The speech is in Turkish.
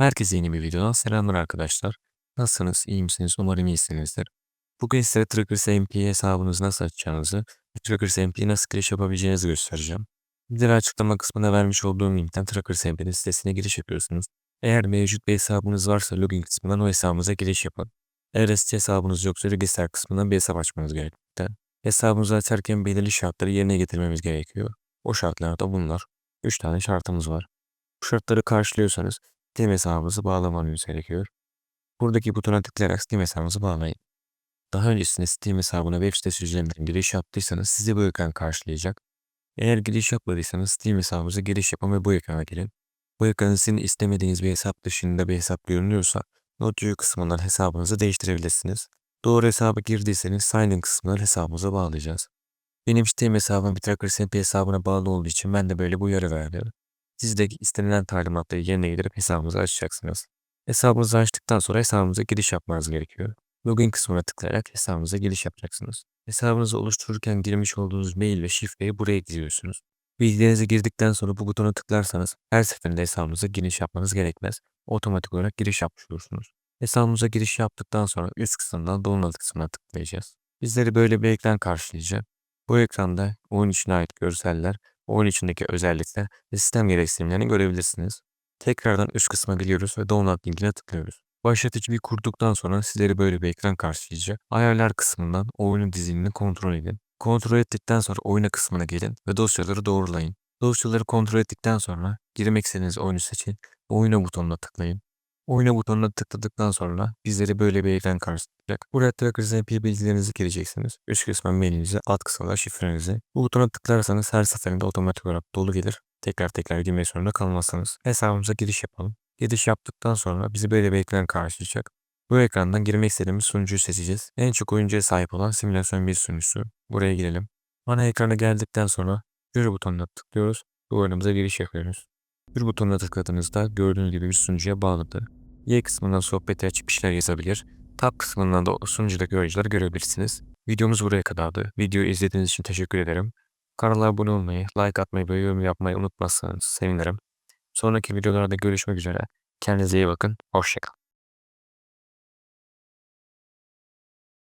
Herkese yeni bir videodan selamlar arkadaşlar. Nasılsınız? İyi misiniz? Umarım iyisinizdir. Bugün size Trackers MP hesabınızı nasıl açacağınızı Trackers MP'yi nasıl giriş yapabileceğinizi göstereceğim. Bizlere açıklama kısmına vermiş olduğum linkten Trackers MP'nin sitesine giriş yapıyorsunuz. Eğer mevcut bir hesabınız varsa login kısmından o hesabınıza giriş yapın. Eğer eski hesabınız yoksa register kısmından bir hesap açmanız gerekmekte. Hesabınızı açarken belirli şartları yerine getirmemiz gerekiyor. O şartlar da bunlar. 3 tane şartımız var. Bu şartları karşılıyorsanız Steam hesabınızı bağlamanız gerekiyor. Buradaki butona tıklayarak Steam hesabınızı bağlayın. Daha öncesinde Steam hesabına web sitesi üzerinden giriş yaptıysanız sizi bu ekran karşılayacak. Eğer giriş yapmadıysanız Steam hesabınıza giriş yapın ve bu ekrana gelin. Bu ekranı sizin istemediğiniz bir hesap dışında bir hesap görünüyorsa Notio kısmından hesabınızı değiştirebilirsiniz. Doğru hesaba girdiyseniz Sign in kısmından hesabımıza bağlayacağız. Benim Steam hesabım bir Tracker SMP hesabına bağlı olduğu için ben de böyle bir uyarı verdim. Siz de istenilen talimatları yerine getirip hesabınızı açacaksınız. Hesabınızı açtıktan sonra hesabınıza giriş yapmanız gerekiyor. Login kısmına tıklayarak hesabınıza giriş yapacaksınız. Hesabınızı oluştururken girmiş olduğunuz mail ve şifreyi buraya giriyorsunuz. Bilgilerinizi girdikten sonra bu butona tıklarsanız her seferinde hesabınıza giriş yapmanız gerekmez. Otomatik olarak giriş yapmış olursunuz. Hesabımıza giriş yaptıktan sonra üst kısımdan download kısmına tıklayacağız. Bizleri böyle bir ekran karşılayacak. Bu ekranda oyun içine ait görseller, oyun içindeki özellikler ve sistem gereksinimlerini görebilirsiniz. Tekrardan üst kısma geliyoruz ve download linkine tıklıyoruz. Başlatıcıyı kurduktan sonra sizleri böyle bir ekran karşılayacak. Ayarlar kısmından oyunun dizilimini kontrol edin. Kontrol ettikten sonra oyuna kısmına gelin ve dosyaları doğrulayın. Dosyaları kontrol ettikten sonra girmek istediğiniz oyunu seçin ve oyuna butonuna tıklayın. Oyuna butonuna tıkladıktan sonra bizleri böyle bir ekran karşılayacak. Buraya Trackers MP bilgilerinizi gireceksiniz. Üst kısma mailinizi, alt kısmına şifrenizi. Bu butona tıklarsanız her seferinde otomatik olarak dolu gelir. Tekrar tekrar girmek zorunda kalmazsınız. Hesabımıza giriş yapalım. Giriş yaptıktan sonra bizi böyle bir ekran karşılayacak. Bu ekrandan girmek istediğimiz sunucuyu seçeceğiz. En çok oyuncuya sahip olan simülasyon bir sunucusu. Buraya girelim. Ana ekrana geldikten sonra Yürü butonuna tıklıyoruz ve oyunumuza giriş yapıyoruz. Yürü butonuna tıkladığınızda gördüğünüz gibi bir sunucuya bağladı. Y kısmından sohbeti açıp bir şeyler yazabilir. Tab kısmından da sunucudaki oyuncuları görebilirsiniz. Videomuz buraya kadardı. Videoyu izlediğiniz için teşekkür ederim. Kanala abone olmayı, like atmayı ve yorum yapmayı unutmazsanız sevinirim. Sonraki videolarda görüşmek üzere. Kendinize iyi bakın. Hoşçakalın.